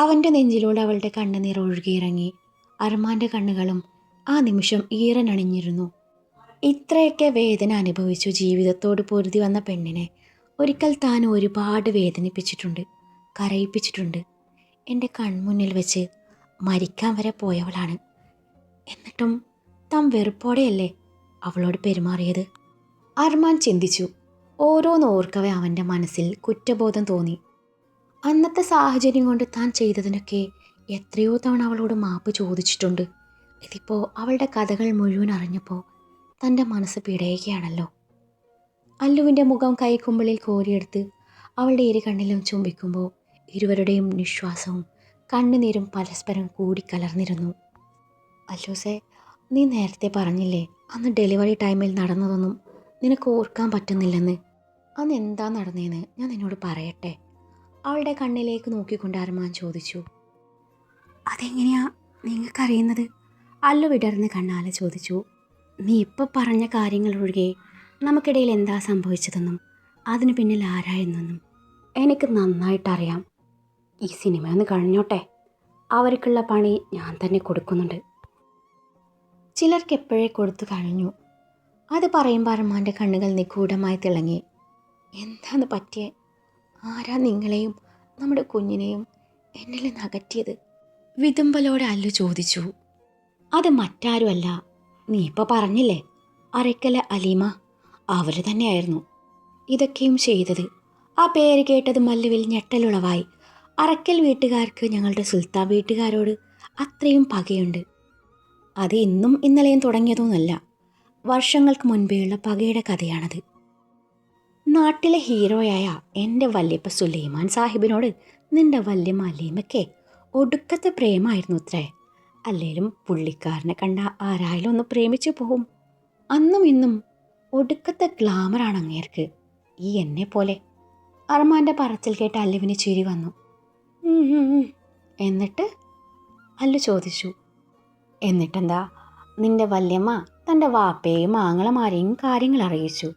അവന്റെ നെഞ്ചിലൂടെ അവളുടെ കണ്ണുനീർ ഒഴുകിയിറങ്ങി. അർമാന്റെ കണ്ണുകളും ആ നിമിഷം ഈറനണിഞ്ഞിരുന്നു. ഇത്രയൊക്കെ വേദന അനുഭവിച്ചു ജീവിതത്തോട് പൊരുതി വന്ന പെണ്ണിനെ ഒരിക്കൽ താൻ ഒരുപാട് വേദനിപ്പിച്ചിട്ടുണ്ട് കരയിപ്പിച്ചിട്ടുണ്ട്. എന്റെ കൺമുന്നിൽ വെച്ച് മരിക്കാൻ വരെ പോയവളാണ്. എന്നിട്ടും താൻ വെറുപ്പോടെയല്ലേ അവളോട് പെരുമാറിയത്? അർമാൻ ചിന്തിച്ചു. ഓരോന്ന് ഓർക്കവേ അവന്റെ മനസ്സിൽ കുറ്റബോധം തോന്നി. അന്നത്തെ സാഹചര്യം കൊണ്ട് താൻ ചെയ്തതിനൊക്കെ എത്രയോ തവണ അവളോട് മാപ്പ് ചോദിച്ചിട്ടുണ്ട്. ഇതിപ്പോൾ അവളുടെ കഥകൾ മുഴുവൻ അറിഞ്ഞപ്പോൾ തന്റെ മനസ്സ് പിടയുകയാണല്ലോ. അല്ലുവിന്റെ മുഖം കൈക്കുമ്പിളിൽ കോരിയെടുത്ത് അവളുടെ ഇരു കണ്ണിലും ചുംബിക്കുമ്പോൾ ഇരുവരുടെയും നിശ്വാസവും കണ്ണുനീരും പരസ്പരം കൂടിക്കലർന്നിരുന്നു അല്ലൂസേ നീ നേരത്തെ പറഞ്ഞില്ലേ അന്ന് ഡെലിവറി ടൈമിൽ നടന്നതൊന്നും നിനക്ക് ഓർക്കാൻ പറ്റുന്നില്ലെന്ന്? അന്ന് എന്താ നടന്നതെന്ന് ഞാൻ നിന്നോട് പറയട്ടെ. അവളുടെ കണ്ണിലേക്ക് നോക്കിക്കൊണ്ട് അർമാൻ ചോദിച്ചു. അതെങ്ങനെയാ നിങ്ങൾക്കറിയുന്നത്? അല്ലു വിടർന്ന് കണ്ണാല ചോദിച്ചു. നീ ഇപ്പോൾ പറഞ്ഞ കാര്യങ്ങൾ ഒഴികെ നമുക്കിടയിൽ എന്താ സംഭവിച്ചതെന്നും അതിനു പിന്നിൽ ആരായെന്നൊന്നും എനിക്ക് നന്നായിട്ടറിയാം. ഈ സിനിമ ഒന്ന് കഴിഞ്ഞോട്ടെ? അവർക്കുള്ള പണി ഞാൻ തന്നെ കൊടുക്കുന്നുണ്ട്. ചിലർക്ക് എപ്പോഴേ കൊടുത്തു കഴിഞ്ഞു. അത് പറയുമ്പോൾ അർമാന്റെ കണ്ണുകൾ നിഗൂഢമായി തിളങ്ങി. എന്താണ് പറ്റിയേ? ആരാ നിങ്ങളെയും നമ്മുടെ കുഞ്ഞിനെയും എന്നിൽ നിന്ന് അകറ്റിയത് വിതുമ്പലോടെ അല്ലു ചോദിച്ചു. അത് മറ്റാരുമല്ല നീ ഇപ്പോൾ പറഞ്ഞില്ലേ? അരക്കല അലീമ അവർ തന്നെയായിരുന്നു. ഇതൊക്കെയും ചെയ്തത്. ആ പേര് കേട്ടത് മല്ലുവിൽ ഞെട്ടലുളവായി. അറക്കൽ വീട്ടുകാർക്ക് ഞങ്ങളുടെ സുൽത്താൻ വീട്ടുകാരോട് അത്രയും പകയുണ്ട്. അത് ഇന്നും ഇന്നലെയും തുടങ്ങിയതൊന്നുമല്ല. വർഷങ്ങൾക്ക് മുൻപേയുള്ള പകയുടെ കഥയാണത്. നാട്ടിലെ ഹീറോയായ എന്റെ വല്യപ്പ സുലൈമാൻ സാഹിബിനോട് നിന്റെ വല്യമ്മ അലീമയ്ക്ക് ഒടുക്കത്തെ പ്രേമായിരുന്നു അത്രേ. അല്ലേലും പുള്ളിക്കാരനെ കണ്ട ആരായാലും ഒന്ന് പ്രേമിച്ചു പോകും അന്നും ഇന്നും ഒടുക്കത്തെ ഗ്ലാമറാണ് അങ്ങേർക്ക്. ഈ എന്നെ പോലെ. അർമാന്റെ പറച്ചിൽ കേട്ട് അല്ലുവിന് ചിരി വന്നു. എന്നിട്ട്? അല്ലു ചോദിച്ചു. എന്നിട്ടെന്താ? നിന്റെ വല്യമ്മ തന്റെ വാപ്പയെയും ആങ്ങളമാരെയും കാര്യങ്ങൾ അറിയിച്ചു.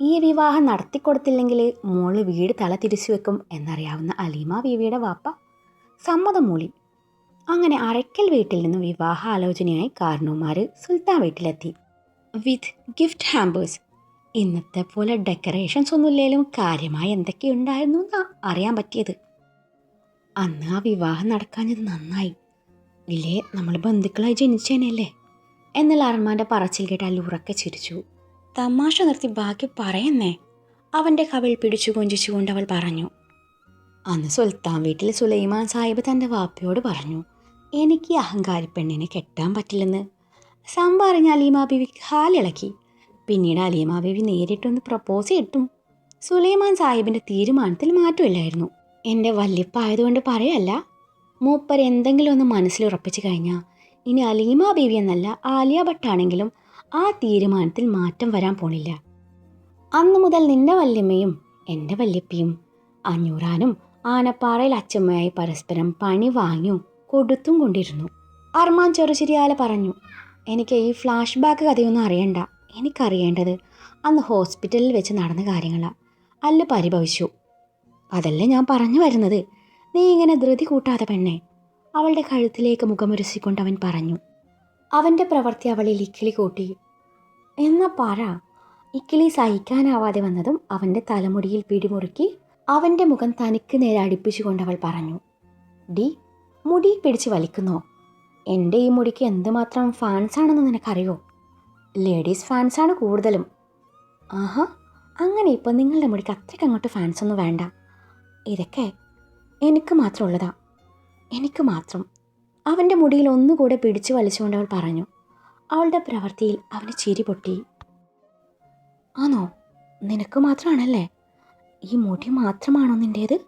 ഈ വിവാഹം നടത്തിക്കൊടുത്തില്ലെങ്കിൽ മോൾ വീട് തല തിരിച്ചു വെക്കും എന്നറിയാവുന്ന അലീമ ബീവിയുടെ വാപ്പ? സമ്മതം മൂളി. അങ്ങനെ അരയ്ക്കൽ വീട്ടിൽ നിന്ന് വിവാഹ ആലോചനയായി കാരണവുമാർ സുൽത്താൻ വീട്ടിലെത്തി. With gift hampers. ഇന്നത്തെ പോലെ ഡെക്കറേഷൻസ് ഒന്നുമില്ലേലും കാര്യമായി എന്തൊക്കെയുണ്ടായിരുന്നു എന്നാ അറിയാൻ പറ്റിയത്. അന്ന് ആ വിവാഹം നടക്കാഞ്ഞത് നന്നായി. ഇല്ലേ നമ്മൾ ബന്ധുക്കളായി ജനിച്ചേനല്ലേ എന്നാൽ അർമാന്റെ പറച്ചിൽ കേട്ട് അല്ല ഉറക്കെ ചിരിച്ചു. തമാശ നിർത്തി ബാക്കി പറയുന്നേ. അവന്റെ കവിൾ പിടിച്ചു കൊഞ്ചിച്ചുകൊണ്ട് അവൾ പറഞ്ഞു അന്ന് സുൽത്താൻ വീട്ടിൽ സുലൈമാൻ സാഹിബ് തന്റെ വാപ്പയോട് പറഞ്ഞു എനിക്ക് അഹങ്കാരി പെണ്ണിനെ കെട്ടാൻ പറ്റില്ലെന്ന്. സംഭറിഞ്ഞ അലീമാ ബീവി കാലിളക്കി പിന്നീട് അലീമാ ബീവി നേരിട്ടൊന്ന് പ്രപ്പോസ് ചെയ്തിട്ടും സുലൈമാൻ സാഹിബിന്റെ തീരുമാനത്തിൽ മാറ്റമില്ലായിരുന്നു. എന്റെ വല്യപ്പ ആയതുകൊണ്ട് പറയല്ല മൂപ്പർ എന്തെങ്കിലും ഒന്ന് മനസ്സിൽ ഉറപ്പിച്ചു കഴിഞ്ഞാൽ ഇനി അലീമ ബീവി എന്നല്ല ആലിയ ഭട്ടാണെങ്കിലും ആ തീരുമാനത്തിൽ മാറ്റം വരാൻ പോണില്ല. അന്നു മുതൽ നിന്റെ വല്യമ്മയും എന്റെ വല്യപ്പിയും അഞ്ഞൂറാനും ആനപ്പാറയിൽ അച്ചമ്മയായി പരസ്പരം പണി വാങ്ങിയും കൊടുത്തും കൊണ്ടിരുന്നു. അർമാൻ ചെറുചിരിയാലെ പറഞ്ഞു എനിക്ക് ഈ ഫ്ലാഷ് ബാക്ക് കഥയൊന്നും അറിയണ്ട. എനിക്കറിയേണ്ടത് അന്ന് ഹോസ്പിറ്റലിൽ വെച്ച് നടന്ന കാര്യങ്ങളാണ് അല്ല പരിഭവിച്ചു. അതല്ലേ ഞാൻ പറഞ്ഞു വരുന്നത്. നീ ഇങ്ങനെ ധൃതി കൂട്ടാതെ പെണ്ണെ. അവളുടെ കഴുത്തിലേക്ക് മുഖമുരസിക്കൊണ്ട് അവൻ പറഞ്ഞു അവന്റെ പ്രവൃത്തി അവളിൽ ഇക്കിളി കൂട്ടി. എന്നാ പറ. ഇക്കിളി സഹിക്കാനാവാതെ വന്നതും അവന്റെ തലമുടിയിൽ പിടിമുറുക്കി അവന്റെ മുഖം തനിക്ക് നേരെ അടുപ്പിച്ചുകൊണ്ട് അവൾ പറഞ്ഞു ഡി മുടി പിടിച്ച് വലിക്കുന്നോ? എന്റെ ഈ മുടിക്ക് എന്തുമാത്രം ഫാൻസാണെന്ന് നിനക്കറിയോ? ലേഡീസ് ഫാൻസാണ് കൂടുതലും. ആഹാ അങ്ങനെ ഇപ്പം നിങ്ങളുടെ മുടിക്ക് അത്രയ്ക്ക് അങ്ങോട്ട് ഫാൻസ് ഒന്നും വേണ്ട. ഇതൊക്കെ എനിക്ക് മാത്രമുള്ളതാ എനിക്ക് മാത്രം. അവന്റെ മുടിയിൽ ഒന്നുകൂടെ പിടിച്ചു വലിച്ചുകൊണ്ട് അവൾ പറഞ്ഞു അവളുടെ പ്രവൃത്തിയിൽ അവന് ചിരി പൊട്ടി. ആണോ നിനക്ക് മാത്രമാണല്ലേ ഈ മുടി മാത്രമാണോ നിന്റേത്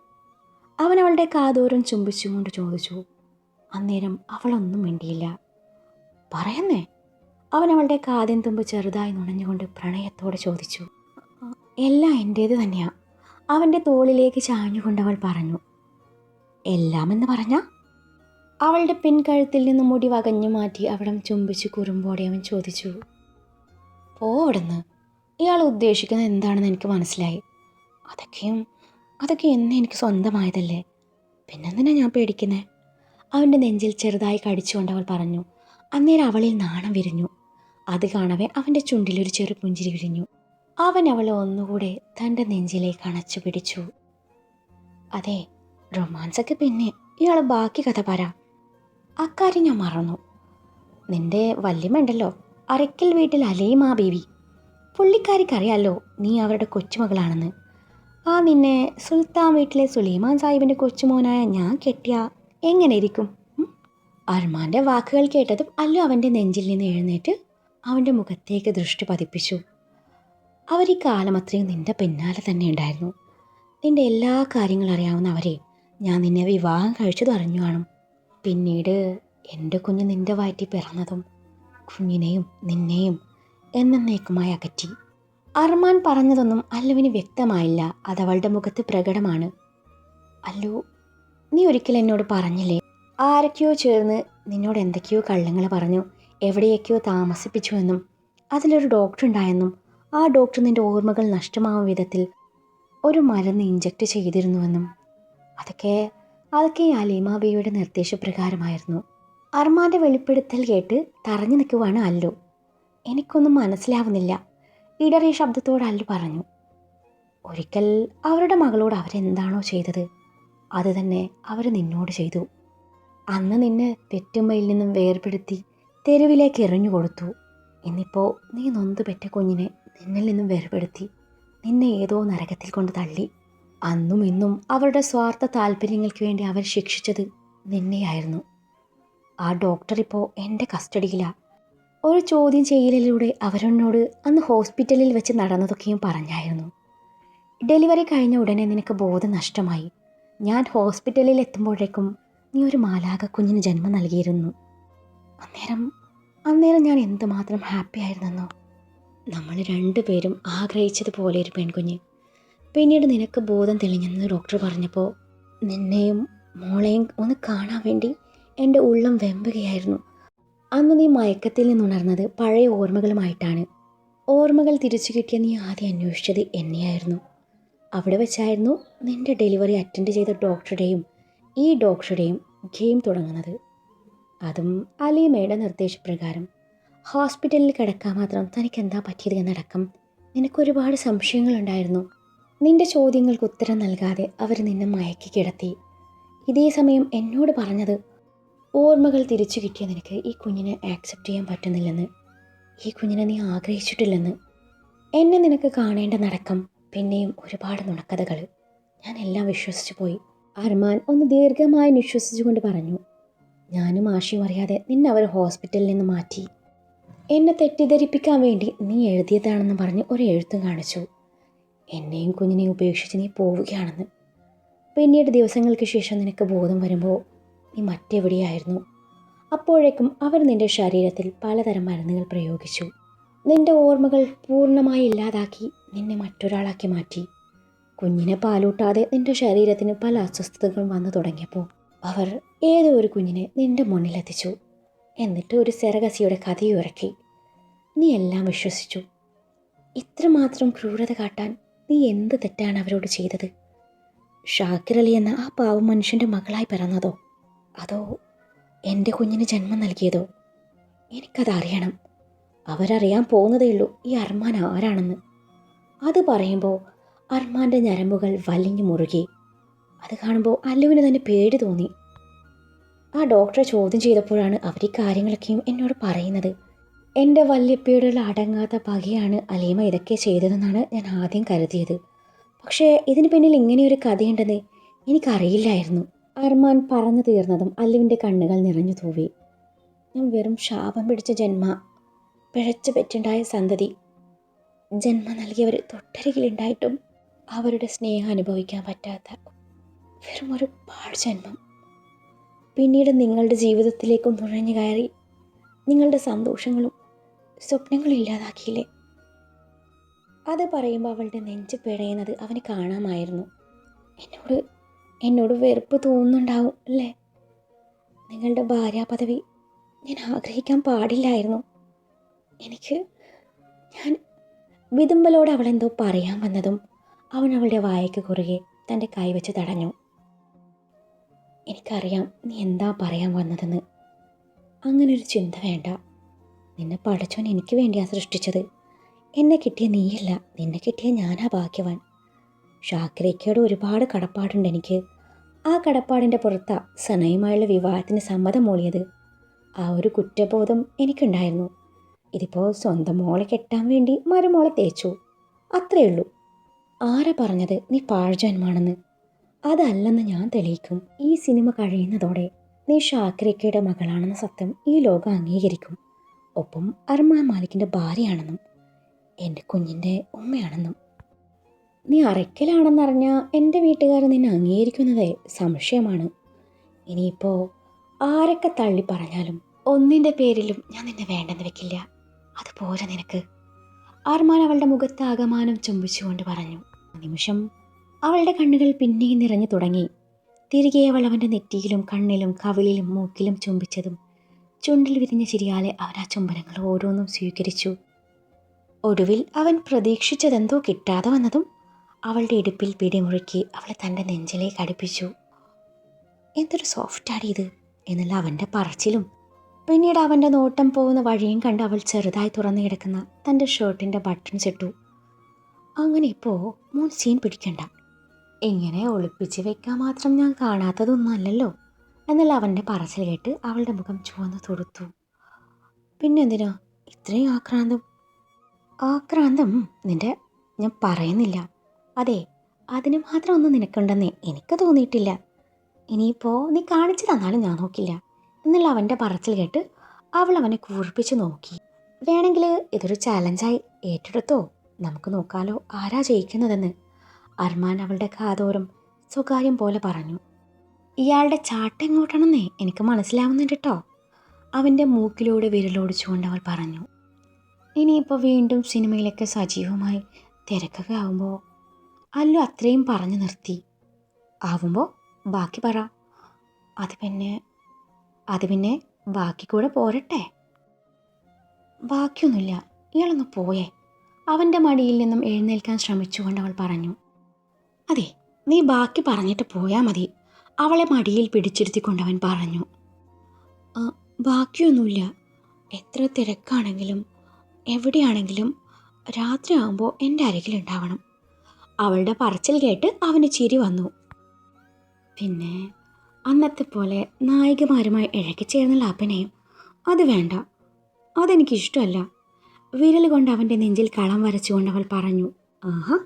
അവൻ അവളുടെ കാതോരം ചുംബിച്ചുകൊണ്ട് ചോദിച്ചു. അന്നേരം അവളൊന്നും മിണ്ടിയില്ല. പറയുന്നേ? അവൻ അവളുടെ കാതിൻ തുമ്പ് ചെറുതായി നുണഞ്ഞുകൊണ്ട് പ്രണയത്തോടെ ചോദിച്ചു. എല്ലാം എന്റേത് തന്നെയാ. അവന്റെ തോളിലേക്ക് ചാഞ്ഞുകൊണ്ട് അവൾ പറഞ്ഞു. എല്ലാം എന്ന് പറഞ്ഞാ? അവളുടെ പിൻകഴുത്തിൽ നിന്ന് മുടി വകഞ്ഞു മാറ്റി അവിടം ചുംബിച്ച് കുറുമ്പോടെ അവൻ ചോദിച്ചു പോവിടുന്ന് ഇയാൾ ഉദ്ദേശിക്കുന്നത് എന്താണെന്ന് എനിക്ക് മനസ്സിലായി. അതൊക്കെയും അതൊക്കെ എന്നെ എനിക്ക് സ്വന്തമായതല്ലേ? പിന്നെന്തിനാ ഞാൻ പേടിക്കുന്നത് അവന്റെ നെഞ്ചിൽ ചെറുതായി കടിച്ചുകൊണ്ട് അവൾ പറഞ്ഞു അന്നേരം അവളിൽ നാണം വിരിഞ്ഞു. അത് കാണവേ അവന്റെ ചുണ്ടിലൊരു ചെറു പുഞ്ചിരി വിരിഞ്ഞു. അവൻ അവളെ ഒന്നുകൂടെ തന്റെ നെഞ്ചിലേക്ക് അണച്ചു പിടിച്ചു. അതെ റൊമാൻസൊക്കെ പിന്നെ. ഇയാൾ ബാക്കി കഥ പറ. അക്കാര്യം ഞാൻ മറന്നു. നിന്റെ വല്യമ്മയുണ്ടല്ലോ. അരക്കൽ വീട്ടിൽ അലീമാ ബേബി. പുള്ളിക്കാരിക്കറിയാലോ നീ അവരുടെ കൊച്ചുമകളാണെന്ന്. ആ നിന്നെ സുൽത്താൻ വീട്ടിലെ സുലൈമാൻ സാഹിബിന്റെ കൊച്ചുമോനായ ഞാൻ കെട്ടിയ എങ്ങനെ ഇരിക്കും അർമാന്റെ വാക്കുകൾ കേട്ടതും അല്ലു അവന്റെ നെഞ്ചിൽ നിന്ന് എഴുന്നേറ്റ് അവന്റെ മുഖത്തേക്ക് ദൃഷ്ടി പതിപ്പിച്ചു. അവർ ഈ കാലം അത്രയും നിന്റെ പിന്നാലെ തന്നെ ഉണ്ടായിരുന്നു. നിന്റെ എല്ലാ കാര്യങ്ങളും അറിയാവുന്ന അവരെ ഞാൻ നിന്നെ വിവാഹം കഴിച്ചത് അറിഞ്ഞു കാണും. പിന്നീട് എന്റെ കുഞ്ഞ് നിന്റെ വയറ്റിൽ പിറന്നതും കുഞ്ഞിനെയും നിന്നെയും എന്നേക്കുമായി അകറ്റി. അർമാൻ പറഞ്ഞതൊന്നും അല്ലുവിന് വ്യക്തമായില്ല. അതവളുടെ മുഖത്ത് പ്രകടമാണ്. അല്ലു നീ ഒരിക്കൽ എന്നോട് പറഞ്ഞില്ലേ? ആരൊക്കെയോ ചേർന്ന് നിന്നോട് എന്തൊക്കെയോ കള്ളങ്ങൾ പറഞ്ഞു. എവിടെയൊക്കെയോ താമസിപ്പിച്ചുവെന്നും അതിലൊരു ഡോക്ടർ ഉണ്ടായെന്നും ആ ഡോക്ടർ നിന്റെ ഓർമ്മകൾ നഷ്ടമാവും വിധത്തിൽ ഒരു മരുന്ന് ഇഞ്ചക്ട് ചെയ്തിരുന്നുവെന്നും. അതൊക്കെ അതൊക്കെ ഈ അലീമ ബേയുടെ നിർദ്ദേശപ്രകാരമായിരുന്നു. അർമാന്റെ വെളിപ്പെടുത്തൽ കേട്ട് തറഞ്ഞു നിൽക്കുവാണ് അല്ലു. എനിക്കൊന്നും മനസ്സിലാവുന്നില്ല. ഇടറിയ ശബ്ദത്തോട് അല്ലു പറഞ്ഞു. ഒരിക്കൽ അവരുടെ മകളോട് അവരെന്താണോ ചെയ്തത് അത് തന്നെ അവർ നിന്നോട് ചെയ്തു. അന്ന് നിന്നെ പെറ്റുമ്മയിൽ നിന്നും വേർപെടുത്തി തെരുവിലേക്ക് എറിഞ്ഞു കൊടുത്തു. ഇന്നിപ്പോൾ നീ നൊന്ത് പെറ്റ കുഞ്ഞിനെ നിന്നിൽ നിന്നും വേർപെടുത്തി നിന്നെ ഏതോ നരകത്തിൽ കൊണ്ട് തള്ളി. അന്നും ഇന്നും അവരുടെ സ്വാർത്ഥ താല്പര്യങ്ങൾക്ക് വേണ്ടി അവർ ശിക്ഷിച്ചത് നിന്നെയായിരുന്നു. ആ ഡോക്ടർ ഇപ്പോൾ എന്റെ കസ്റ്റഡിയിലാണ് ഒരു ചോദ്യം ചെയ്യലിലൂടെ അവരെന്നോട് അന്ന് ഹോസ്പിറ്റലിൽ വെച്ച് നടന്നതൊക്കെയും പറഞ്ഞായിരുന്നു. ഡെലിവറി കഴിഞ്ഞ ഉടനെ നിനക്ക് ബോധം നഷ്ടമായി. ഞാൻ ഹോസ്പിറ്റലിൽ എത്തുമ്പോഴേക്കും നീ ഒരു മാലാക കുഞ്ഞിന് ജന്മം നൽകിയിരുന്നു. അന്നേരം അന്നേരം ഞാൻ എന്തുമാത്രം ഹാപ്പി ആയിരുന്നെന്നോ? നമ്മൾ രണ്ടുപേരും ആഗ്രഹിച്ചതുപോലെ ഒരു പെൺകുഞ്ഞ്. പിന്നീട് നിനക്ക് ബോധം തെളിഞ്ഞെന്ന് ഡോക്ടർ പറഞ്ഞപ്പോൾ നിന്നെയും മോളെയും ഒന്ന് കാണാൻ വേണ്ടി എന്റെ ഉള്ളം വെമ്പുകയായിരുന്നു. അന്ന് നീ മയക്കത്തിൽ നിന്നുണർന്നത് പഴയ ഓർമ്മകളുമായിട്ടാണ്. ഓർമ്മകൾ തിരിച്ചു കിട്ടിയ നീ ആദ്യം അന്വേഷിച്ചത് എന്നെയായിരുന്നു. അവിടെ വെച്ചായിരുന്നു നിന്റെ ഡെലിവറി അറ്റൻഡ് ചെയ്ത ഡോക്ടറുടെയും ഈ ഡോക്ടറുടെയും ഗെയിം തുടങ്ങുന്നത്. അതും അലീമയുടെ നിർദ്ദേശപ്രകാരം. ഹോസ്പിറ്റലിൽ കിടക്കാൻ മാത്രം തനിക്ക് എന്താ പറ്റിയത് എന്നടക്കം നിനക്കൊരുപാട് സംശയങ്ങളുണ്ടായിരുന്നു. നിന്റെ ചോദ്യങ്ങൾക്ക് ഉത്തരം നൽകാതെ അവർ നിന്നെ മയക്കി കിടത്തി. ഇതേ സമയം എന്നോട് പറഞ്ഞത് ഓർമ്മകൾ തിരിച്ചു കിട്ടിയ നിനക്ക് ഈ കുഞ്ഞിനെ ആക്സെപ്റ്റ് ചെയ്യാൻ പറ്റുന്നില്ലെന്ന്. ഈ കുഞ്ഞിനെ നീ ആഗ്രഹിച്ചിട്ടില്ലെന്ന്. എന്നെ നിനക്ക് കാണേണ്ട നടക്കം പിന്നെയും ഒരുപാട് നുണക്കഥകൾ ഞാൻ എല്ലാം വിശ്വസിച്ചു പോയി. അർമാൻ ഒന്ന് ദീർഘമായി നിശ്വസിച്ചുകൊണ്ട് പറഞ്ഞു ഞാനും ആശയും അറിയാതെ നിന്നെ അവർ ഹോസ്പിറ്റലിൽ നിന്ന് മാറ്റി. എന്നെ തെറ്റിദ്ധരിപ്പിക്കാൻ വേണ്ടി നീ എഴുതിയതാണെന്ന് പറഞ്ഞ് ഒരു എഴുത്തും കാണിച്ചു. എന്നെയും കുഞ്ഞിനെയും ഉപേക്ഷിച്ച് നീ പോവുകയാണെന്ന്. പിന്നീട് ദിവസങ്ങൾക്ക് ശേഷം നിനക്ക് ബോധം വരുമ്പോൾ നീ മറ്റെവിടെയായിരുന്നു? അപ്പോഴേക്കും അവർ നിന്റെ ശരീരത്തിൽ പലതരം മരുന്നുകൾ പ്രയോഗിച്ചു. നിന്റെ ഓർമ്മകൾ പൂർണമായി ഇല്ലാതാക്കി നിന്നെ മറ്റൊരാളാക്കി മാറ്റി. കുഞ്ഞിനെ പാലൂട്ടാതെ നിന്റെ ശരീരത്തിന് പല അസ്വസ്ഥതകളും വന്നു തുടങ്ങിയപ്പോൾ അവർ ഏതോ ഒരു കുഞ്ഞിനെ നിന്റെ മുന്നിലെത്തിച്ചു. എന്നിട്ട് ഒരു സെറഗസിയുടെ കഥയുറക്കി. നീ എല്ലാം വിശ്വസിച്ചു. ഇത്രമാത്രം ക്രൂരത കാട്ടാൻ നീ എന്ത് തെറ്റാണ് അവരോട് ചെയ്തത്? ഷാക്കിർ അലി എന്ന ആ പാവം മനുഷ്യന്റെ മകളായി പിറന്നതോ? അതോ എന്റെ കുഞ്ഞിന് ജന്മം നൽകിയതോ? എനിക്കത് അറിയണം. അവരറിയാൻ പോകുന്നതേയുള്ളൂ ഈ അർമാൻ ആരാണെന്ന്. അത് പറയുമ്പോൾ അർമാന്റെ ഞരമ്പുകൾ വലിഞ്ഞു മുറുകി. അത് കാണുമ്പോൾ അല്ലുവിന് തന്നെ പേടി തോന്നി. ആ ഡോക്ടറെ ചോദ്യം ചെയ്തപ്പോഴാണ് അവർ ഈ കാര്യങ്ങളൊക്കെയും എന്നോട് പറയുന്നത്. എന്റെ വല്യപ്പയോടുള്ള അടങ്ങാത്ത പകയാണ് അലീമ ഇതൊക്കെ ചെയ്തതെന്നാണ് ഞാൻ ആദ്യം കരുതിയത്. പക്ഷേ ഇതിന് പിന്നിൽ ഇങ്ങനെയൊരു കഥയുണ്ടെന്ന് എനിക്കറിയില്ലായിരുന്നു. അർമാൻ പറഞ്ഞു തീർന്നതും അല്ലുവിന്റെ കണ്ണുകൾ നിറഞ്ഞു തൂവി. ഞാൻ വെറും ശാപം പിടിച്ച ജന്മ പിഴച്ചു പെറ്റുണ്ടായ സന്തതി. ജന്മ നൽകിയവർ തൊട്ടരികിലുണ്ടായിട്ടും അവരുടെ സ്നേഹം അനുഭവിക്കാൻ പറ്റാത്ത വെറും ഒരു പാഴ് ജന്മം. പിന്നീട് നിങ്ങളുടെ ജീവിതത്തിലേക്കും നുഴഞ്ഞു കയറി നിങ്ങളുടെ സന്തോഷങ്ങളും സ്വപ്നങ്ങളും ഇല്ലാതാക്കിയില്ലേ? അത് പറയുമ്പോൾ അവളുടെ നെഞ്ച് പിഴയുന്നത് അവന് കാണാമായിരുന്നു. എന്നോട് എന്നോട് വെറുപ്പ് തോന്നുന്നുണ്ടാവും അല്ലേ? നിങ്ങളുടെ ഭാര്യാ പദവി ഞാൻ ആഗ്രഹിക്കാൻ പാടില്ലായിരുന്നു. എനിക്ക് ഞാൻ വിതുമ്പലോട് അവളെന്തോ പറയാൻ വന്നതും അവൻ അവളുടെ വായയ്ക്ക് കുറുകെ തന്റെ കൈവച്ച് തടഞ്ഞു. എനിക്കറിയാം നീ എന്താ പറയാൻ വന്നതെന്ന്. അങ്ങനൊരു ചിന്ത വേണ്ട. നിന്നെ പഠിച്ചോൻ എനിക്ക് വേണ്ടിയാണ് സൃഷ്ടിച്ചത്. എന്നെ കിട്ടിയ നീയല്ല നിന്നെ കിട്ടിയ ഞാനാ ഭാഗ്യവാൻ. ഷാക്കിരയ്ക്കോട് ഒരുപാട് കടപ്പാടുണ്ട് എനിക്ക്. ആ കടപ്പാടിന്റെ പുറത്താ സനയുമായുള്ള വിവാഹത്തിന് സമ്മതം മൂളിയത്. ആ ഒരു കുറ്റബോധം എനിക്കുണ്ടായിരുന്നു. ഇതിപ്പോൾ സ്വന്തം മോളെ കെട്ടാൻ വേണ്ടി മരുമോളെ തേച്ചു. അത്രയേ ഉള്ളൂ. ആരെ പറഞ്ഞത് നീ പാഴ്ജന്മാണെന്ന്? അതല്ലെന്ന് ഞാൻ തെളിയിക്കും. ഈ സിനിമ കഴിയുന്നതോടെ നീ ഷാക്കിരയ്ക്കയുടെ മകളാണെന്ന സത്യം ഈ ലോകം അംഗീകരിക്കും. ഒപ്പം അർമാൻ മാലിക്കിന്റെ ഭാര്യയാണെന്നും എന്റെ കുഞ്ഞിന്റെ ഉമ്മയാണെന്നും. നീ അറയ്ക്കലാണെന്നറിഞ്ഞാൽ എന്റെ വീട്ടുകാർ നിന്നെ അംഗീകരിക്കുന്നതേ സംശയമാണ്. ഇനിയിപ്പോൾ ആരൊക്കെ തള്ളി പറഞ്ഞാലും ഒന്നിന്റെ പേരിലും ഞാൻ നിന്നെ വേണ്ടെന്ന് വെക്കില്ല. അതുപോലെ നിനക്ക്. ആർമാൻ അവളുടെ മുഖത്ത് ആകമാനം ചുംബിച്ചുകൊണ്ട് പറഞ്ഞു. നിമിഷം അവളുടെ കണ്ണുകൾ പിന്നെയും നിറഞ്ഞു തുടങ്ങി. തിരികെ അവൾ അവന്റെ നെറ്റിയിലും കണ്ണിലും കവിളിലും മൂക്കിലും ചുംബിച്ചതും ചുണ്ടിൽ വിരിഞ്ഞ ചിരിയാലെ അവൻ ആ ചുംബനങ്ങൾ ഓരോന്നും സ്വീകരിച്ചു. ഒടുവിൽ അവൻ പ്രതീക്ഷിച്ചതെന്തോ കിട്ടാതെ വന്നതും അവളുടെ ഇടുപ്പിൽ പിടിമുറുക്കി അവളെ തന്റെ നെഞ്ചിലേക്ക് അടുപ്പിച്ചു. എന്തൊരു സോഫ്റ്റാടി ഇത് എന്നുള്ള അവന്റെ പറച്ചിലും. പിന്നീട് അവന്റെ നോട്ടം പോകുന്ന വഴിയും കണ്ട് അവൾ ചെറുതായി തുറന്നു കിടക്കുന്ന തന്റെ ഷർട്ടിന്റെ ബട്ടൺസ് ഇട്ടു അങ്ങനെ ഇപ്പോൾ മൂൺ സീൻ പിടിക്കണ്ട. ഇങ്ങനെ ഒളിപ്പിച്ച് വെക്കാൻ മാത്രം ഞാൻ കാണാത്തതൊന്നുമല്ലല്ലോ എന്നാൽ അവന്റെ പറച്ചിൽ കേട്ട് അവളുടെ മുഖം ചുവന്ന് തൊടുത്തു. പിന്നെന്തിനാ? ഇത്രയും ആക്രാന്തം. ആക്രാന്തം? നിന്റെ ഞാൻ പറയുന്നില്ല. അതെ അതിന് മാത്രം ഒന്നും നിനക്കുണ്ടെന്ന് എനിക്ക് തോന്നിയിട്ടില്ല. ഇനിയിപ്പോൾ നീ കാണിച്ചു തന്നാലും ഞാൻ നോക്കില്ല. എന്നുള്ള അവന്റെ പറച്ചിൽ കേട്ട് അവൾ അവനെ കൂർപ്പിച്ച് നോക്കി. വേണമെങ്കിൽ ഇതൊരു ചാലഞ്ചായി ഏറ്റെടുത്തോ? നമുക്ക് നോക്കാലോ ആരാ ജയിക്കുന്നതെന്ന്. അർമാൻ അവളുടെ കാതോരം സ്വകാര്യം പോലെ പറഞ്ഞു. ഇയാളുടെ ചാട്ടം എങ്ങോട്ടാണെന്നേ എനിക്ക് മനസ്സിലാവുന്നുണ്ട് കേട്ടോ അവന്റെ മൂക്കിലൂടെ വിരലോടിച്ചുകൊണ്ട് അവൾ പറഞ്ഞു ഇനിയിപ്പോൾ വീണ്ടും സിനിമയിലൊക്കെ സജീവമായി തിരക്കൊക്കെ ആവുമ്പോൾ അല്ലു അത്രയും പറഞ്ഞു നിർത്തി. ആവുമ്പോൾ ബാക്കി പറ. അത് പിന്നെ അത് പിന്നെ ബാക്കി കൂടെ പോരട്ടെ? ബാക്കിയൊന്നുമില്ല. ഇയാളൊന്ന് പോയേ. അവന്റെ മടിയിൽ നിന്നും എഴുന്നേൽക്കാൻ ശ്രമിച്ചുകൊണ്ട് അവൾ പറഞ്ഞു അതെ നീ ബാക്കി പറഞ്ഞിട്ട് പോയാൽ മതി. അവളെ മടിയിൽ പിടിച്ചിരുത്തിക്കൊണ്ട് അവൻ പറഞ്ഞു "ആ, ബാക്കിയൊന്നുമില്ല. എത്ര തിരക്കാണെങ്കിലും എവിടെയാണെങ്കിലും രാത്രിയാകുമ്പോൾ എന്റെ അരികിലുണ്ടാവണം അവളുടെ പറച്ചിൽ കേട്ട് അവന് ചിരി വന്നു. പിന്നെ അന്നത്തെ പോലെ നായികമാരുമായി ഇഴകിച്ചേർന്നുള്ള അഭിനയം അത് വേണ്ട. അതെനിക്കിഷ്ടമല്ല. വിരൽ കൊണ്ട് അവന്റെ നെഞ്ചിൽ കളം വരച്ചുകൊണ്ട് അവൾ പറഞ്ഞു ആഹാ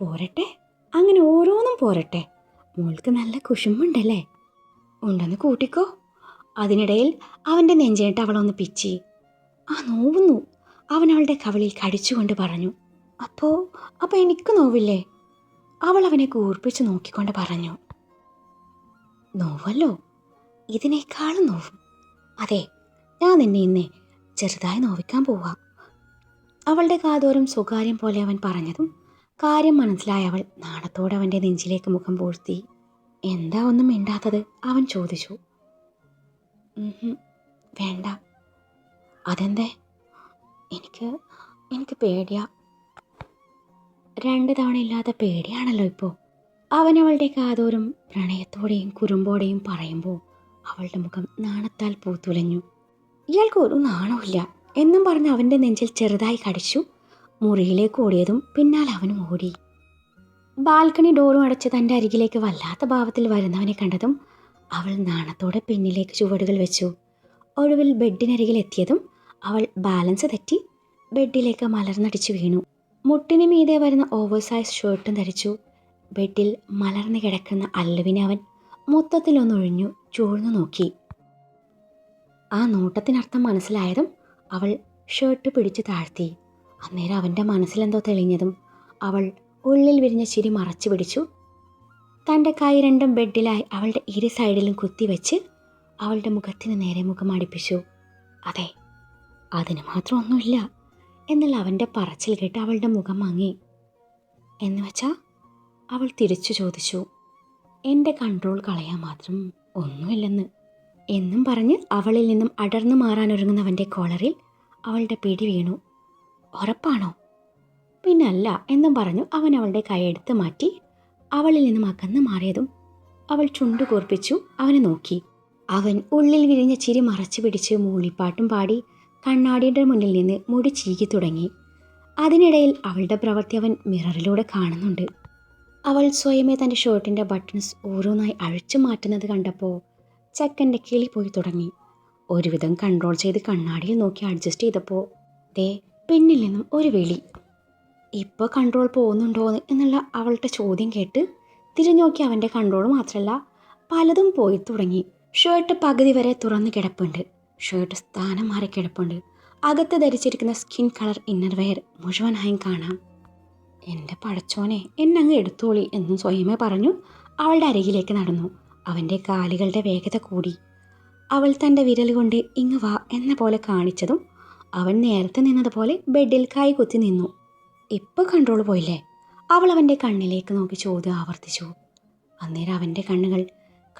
പോരട്ടെ. അങ്ങനെ ഓരോന്നും പോരട്ടെ. മോൾക്ക് നല്ല കുശുമ്പുണ്ടല്ലേ? ഉണ്ടെന്ന് കൂട്ടിക്കോ. അതിനിടയിൽ അവന്റെ നെഞ്ചേട്ട് അവളൊന്ന് പിച്ചി. ആ നോവുന്നു. അവൻ അവളുടെ കവളിൽ കടിച്ചുകൊണ്ട് പറഞ്ഞു അപ്പോ അപ്പോൾ എനിക്ക് നോവില്ലേ? അവൾ അവനെ കൂർപ്പിച്ച് നോക്കിക്കൊണ്ട് പറഞ്ഞു നോവല്ലോ? ഇതിനേക്കാളും നോവും. അതെ ഞാൻ നിന്നെ ഇന്നേ ചെറുതായി നോവിക്കാൻ പോവാ. അവളുടെ കാതോരം സ്വകാര്യം പോലെ അവൻ പറഞ്ഞതും കാര്യം മനസ്സിലായ അവൾ. നാണത്തോടെ അവന്റെ നെഞ്ചിലേക്ക് മുഖം പൂഴ്ത്തി. എന്താ ഒന്നും മിണ്ടാത്തത്? അവൻ ചോദിച്ചു. വേണ്ട. അതെന്തേ? എനിക്ക് എനിക്ക് പേടിയാ. രണ്ട് തവണ ഇല്ലാത്ത പേടിയാണല്ലോ ഇപ്പോൾ അവൻ അവളുടെ കാതോരം പ്രണയത്തോടെയും കുറുമ്പോടെയും പറയുമ്പോൾ അവളുടെ മുഖം നാണത്താൽ പൂത്തുലഞ്ഞു. ഇയാൾക്ക് ഒരു നാണമില്ല എന്നും പറഞ്ഞ് അവന്റെ നെഞ്ചിൽ ചെറുതായി കടിച്ചു. മുറിയിലേക്ക് ഓടിയതും പിന്നാലെ അവനും ഓടി. ബാൽക്കണി ഡോറും അടച്ച് തന്റെ അരികിലേക്ക് വല്ലാത്ത ഭാവത്തിൽ വരുന്നവനെ കണ്ടതും അവൾ നാണത്തോടെ പിന്നിലേക്ക് ചുവടുകൾ വെച്ചു. ഒടുവിൽ ബെഡിനരികിൽ എത്തിയതും അവൾ ബാലൻസ് തെറ്റി ബെഡിലേക്ക് മലർന്നടിച്ചു വീണു. മുട്ടിന് മീതെ വരുന്ന ഓവർ സൈസ് ഷർട്ടും ധരിച്ചു. ബെഡിൽ മലർന്നു കിടക്കുന്ന അല്ലുവിനെ അവൻ മൊത്തത്തിലൊന്നൊഴിഞ്ഞു ചൂഴ്ന്നു നോക്കി. ആ നോട്ടത്തിനർത്ഥം മനസ്സിലായതും അവൾ ഷർട്ട് പിടിച്ചു താഴ്ത്തി. അന്നേരം അവന്റെ മനസ്സിലെന്തോ തെളിഞ്ഞതും അവൾ ഉള്ളിൽ വിരിഞ്ഞ ചിരി മറച്ചു പിടിച്ചു. തന്റെ കൈ രണ്ടും ബെഡിലായി അവളുടെ ഇരു സൈഡിലും കുത്തിവെച്ച് അവളുടെ മുഖത്തിന് നേരെ മുഖം അടുപ്പിച്ചു. അതെ അതിന് മാത്രം ഒന്നുമില്ല എന്നുള്ള അവന്റെ പറച്ചിൽ കേട്ട് അവളുടെ മുഖം മങ്ങി. എന്ന് വെച്ചാ? അവൾ തിരിച്ചു ചോദിച്ചു. എന്റെ കൺട്രോൾ കളയാൻ മാത്രം ഒന്നുമില്ലെന്ന് എന്നും പറഞ്ഞ് അവളിൽ നിന്നും അടർന്നു മാറാനൊരുങ്ങുന്നവന്റെ കോളറിൽ അവളുടെ പിടി വീണു. ഉറപ്പാണോ? പിന്നല്ല എന്നും പറഞ്ഞു അവൻ അവളുടെ കൈയെടുത്ത് മാറ്റി അവളിൽ നിന്നും അകന്ന് മാറിയതും അവൾ ചുണ്ടു കൂർപ്പിച്ചു അവനെ നോക്കി. അവൻ ഉള്ളിൽ വിരിഞ്ഞ ചിരി മറച്ചു പിടിച്ച് മൂളിപ്പാട്ടും പാടി കണ്ണാടിയുടെ മുന്നിൽ നിന്ന് മുടി ചീകി തുടങ്ങി. അതിനിടയിൽ അവളുടെ പ്രവൃത്തി അവൻ മിററിലൂടെ കാണുന്നുണ്ട്. അവൾ സ്വയമേ തന്റെ ഷർട്ടിന്റെ ബട്ടൺസ് ഓരോന്നായി അഴിച്ചു മാറ്റുന്നത് കണ്ടപ്പോൾ ചെക്കന്റെ കിളി പോയി തുടങ്ങി. ഒരുവിധം കൺട്രോൾ ചെയ്ത് കണ്ണാടിയിൽ നോക്കി അഡ്ജസ്റ്റ് ചെയ്തപ്പോൾ ദേ പിന്നിൽ നിന്നും ഒരു വിളി. ഇപ്പോൾ കൺട്രോൾ പോകുന്നുണ്ടോ എന്നുള്ള അവളുടെ ചോദ്യം കേട്ട് തിരിഞ്ഞു നോക്കി അവന്റെ കൺട്രോൾ മാത്രമല്ല പലതും പോയി തുടങ്ങി. ഷർട്ട് പകുതി വരെ തുറന്ന് കിടപ്പുണ്ട്. ഷർട്ട് സ്ഥാനം മാറി കിടപ്പുണ്ട്. അകത്ത് ധരിച്ചിരിക്കുന്ന സ്കിൻ കളർ ഇന്നർവെയർ മുഴുവനായും കാണാം. എന്റെ പടച്ചോനെ എന്നങ്ങ് എടുത്തോളി എന്നും സ്വയമേ പറഞ്ഞു അവളുടെ അരികിലേക്ക് നടന്നു. അവന്റെ കാലുകളുടെ വേഗത കൂടി. അവൾ തന്റെ വിരൽ കൊണ്ട് ഇങ്ങ് വാ എന്ന പോലെ കാണിച്ചതും അവൻ നേരത്തെ നിന്നതുപോലെ ബെഡിൽ കൈ കുത്തി നിന്നു. ഇപ്പൊ കൺട്രോൾ പോയില്ലേ? അവൾ അവന്റെ കണ്ണിലേക്ക് നോക്കി ചോദ്യം ആവർത്തിച്ചു. അന്നേരം അവന്റെ കണ്ണുകൾ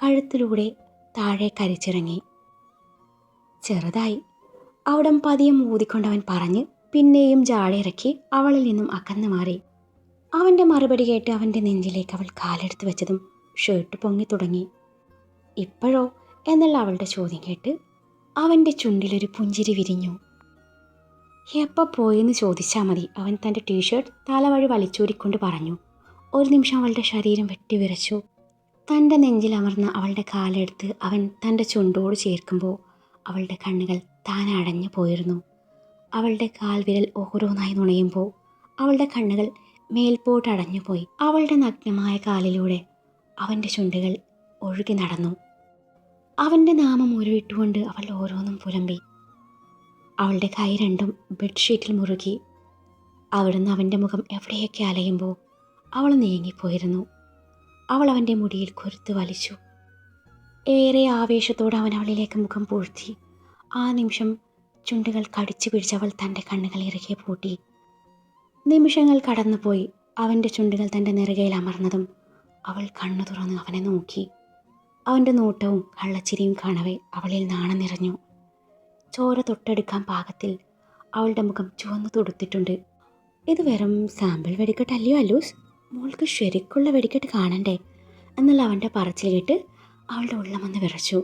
കഴുത്തിലൂടെ താഴെ കരിച്ചിറങ്ങി. ചെറുതായി അവിടം പതിയെ മൂതിക്കൊണ്ടവൻ പറഞ്ഞ് പിന്നെയും ജാഴയിറക്കി അവളിൽ നിന്നും അകന്നു മാറി. അവന്റെ മറുപടി കേട്ട് അവന്റെ നെഞ്ചിലേക്ക് അവൾ കാലെടുത്ത് വെച്ചതും ഷർട്ട് പൊങ്ങി തുടങ്ങി. ഇപ്പോഴോ? എന്നുള്ള അവളുടെ ചോദ്യം കേട്ട് അവന്റെ ചുണ്ടിലൊരു പുഞ്ചിരി വിരിഞ്ഞു. എപ്പോൾ പോയെന്ന് ചോദിച്ചാൽ മതി. അവൻ തന്റെ ടീഷർട്ട് തലവഴി വലിച്ചൂരിക്കൊണ്ട് പറഞ്ഞു. ഒരു നിമിഷം അവളുടെ ശരീരം വെട്ടിവിറച്ചു തന്റെ നെഞ്ചിൽ അമർന്ന അവളുടെ കാലെടുത്ത് അവൻ തന്റെ ചുണ്ടോട് ചേർക്കുമ്പോൾ അവളുടെ കണ്ണുകൾ താൻ അടഞ്ഞു പോയിരുന്നു. അവളുടെ കാൽവിരൽ ഓരോന്നായി നുണയുമ്പോൾ അവളുടെ കണ്ണുകൾ മേൽപോട്ട് അടഞ്ഞുപോയി. അവളുടെ നഗ്നമായ കാലിലൂടെ അവന്റെ ചുണ്ടുകൾ ഒഴുകി നടന്നു. അവന്റെ നാമം ഉരുവിട്ടുകൊണ്ട് അവൾ ഓരോന്നും പുലമ്പി. അവളുടെ കൈ രണ്ടും ബെഡ്ഷീറ്റിൽ മുറുകി. അവിടുന്ന് അവന്റെ മുഖം എവിടെയൊക്കെ അലയുമ്പോൾ അവൾ നീങ്ങിപ്പോയിരുന്നു. അവൾ അവന്റെ മുടിയിൽ കുരുത്ത് വലിച്ചു. ഏറെ ആവേശത്തോടെ അവൻ അവളിലേക്ക് മുഖം പൂഴ്ത്തി. ആ നിമിഷം ചുണ്ടുകൾ കടിച്ചു പിടിച്ച് അവൾ തന്റെ കണ്ണുകൾ ഇറുകെ പൂട്ടി. നിമിഷങ്ങൾ കടന്നുപോയി. അവന്റെ ചുണ്ടുകൾ തന്റെ നിറകയിൽ അമർന്നതും അവൾ കണ്ണു തുറന്ന് അവനെ നോക്കി. അവന്റെ നോട്ടവും കള്ളച്ചിരിയും കാണവേ അവളിൽ നാണം നിറഞ്ഞു ചോര തൊട്ടെടുക്കാൻ പാകത്തിൽ അവളുടെ മുഖം ചുവന്നു തൊടുത്തിട്ടുണ്ട്. ഇത് വെറും സാമ്പിൾ വെടിക്കെട്ടല്ലയോ അല്ലൂസ് മോൾക്ക് ശരിക്കുള്ള വെടിക്കെട്ട് കാണണ്ടേ? എന്നുള്ള അവന്റെ പറച്ചിൽ കേട്ട് അവളുടെ ഉള്ളമൊന്ന് വിറച്ചു.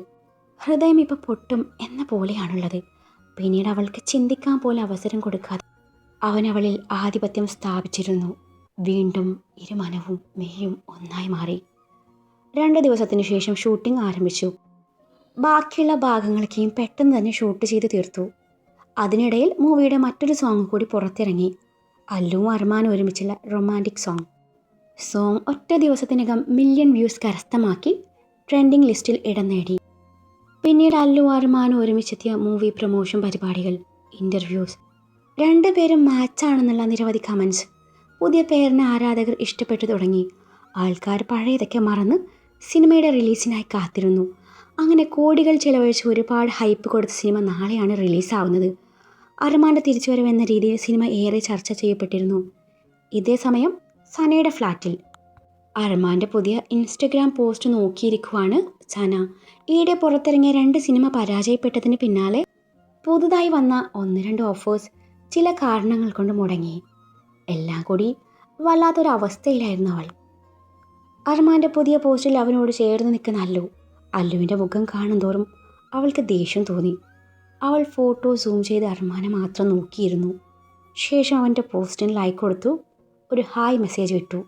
ഹൃദയം ഇപ്പോൾ പൊട്ടും എന്ന പോലെയാണുള്ളത്. പിന്നീട് അവൾക്ക് ചിന്തിക്കാൻ പോലും അവസരം കൊടുക്കാതെ അവൻ അവളിൽ ആധിപത്യം സ്ഥാപിച്ചിരുന്നു. വീണ്ടും ഇരുമനവും മെയ്യും ഒന്നായി മാറി. രണ്ട് ദിവസത്തിനു ശേഷം ഷൂട്ടിംഗ് ആരംഭിച്ചു. ബാക്കിയുള്ള ഭാഗങ്ങളൊക്കെയും പെട്ടെന്ന് തന്നെ ഷൂട്ട് ചെയ്ത് തീർത്തു. അതിനിടയിൽ മൂവിയുടെ മറ്റൊരു സോങ് കൂടി പുറത്തിറങ്ങി. അല്ലുവും അർമാനും ഒരുമിച്ചുള്ള റൊമാന്റിക് സോങ് സോങ് ഒറ്റ ദിവസത്തിനകം മില്യൺ വ്യൂസ് കരസ്ഥമാക്കി ട്രെൻഡിംഗ് ലിസ്റ്റിൽ ഇടം നേടി. പിന്നീട് അല്ലു അർമാനും ഒരുമിച്ചെത്തിയ മൂവി പ്രൊമോഷൻ പരിപാടികൾ ഇന്റർവ്യൂസ് രണ്ടുപേരും മാച്ചാണെന്നുള്ള നിരവധി കമൻസ് പുതിയ പേരിന് ആരാധകർ ഇഷ്ടപ്പെട്ടു തുടങ്ങി. ആൾക്കാർ പഴയതൊക്കെ മറന്ന് സിനിമയുടെ റിലീസിനായി കാത്തിരുന്നു. അങ്ങനെ കോടികൾ ചിലവഴിച്ച് ഒരുപാട് ഹൈപ്പ് കൊടുത്ത സിനിമ നാളെയാണ് റിലീസാവുന്നത് അർമാന്റെ തിരിച്ചുവരവ് എന്ന രീതിയിൽ സിനിമ ഏറെ ചർച്ച ചെയ്യപ്പെട്ടിരുന്നു. ഇതേ സമയം സനയുടെ ഫ്ലാറ്റിൽ അർമാന്റെ പുതിയ ഇൻസ്റ്റഗ്രാം പോസ്റ്റ് നോക്കിയിരിക്കുവാണ് സന. ഈയിടെ പുറത്തിറങ്ങിയ രണ്ട് സിനിമ പരാജയപ്പെട്ടതിന് പിന്നാലെ പുതുതായി വന്ന ഒന്ന് രണ്ട് ഓഫേഴ്സ് ചില കാരണങ്ങൾ കൊണ്ട് മുടങ്ങി. എല്ലാം കൂടി വല്ലാത്തൊരവസ്ഥയിലായിരുന്നു അവൾ. അർമാന്റെ പുതിയ പോസ്റ്റിൽ അവനോട് ചേർന്ന് നിൽക്കുന്ന അല്ലു അല്ലുവിന്റെ മുഖം കാണും തോറും അവൾക്ക് ദേഷ്യം തോന്നി. അവൾ ഫോട്ടോ സൂം ചെയ്ത് അർമാനെ മാത്രം നോക്കിയിരുന്നു. ശേഷം അവന്റെ പോസ്റ്റിന് ലൈക്ക് കൊടുത്തു. ഒരു ഹായ് മെസ്സേജ് ഇട്ടു.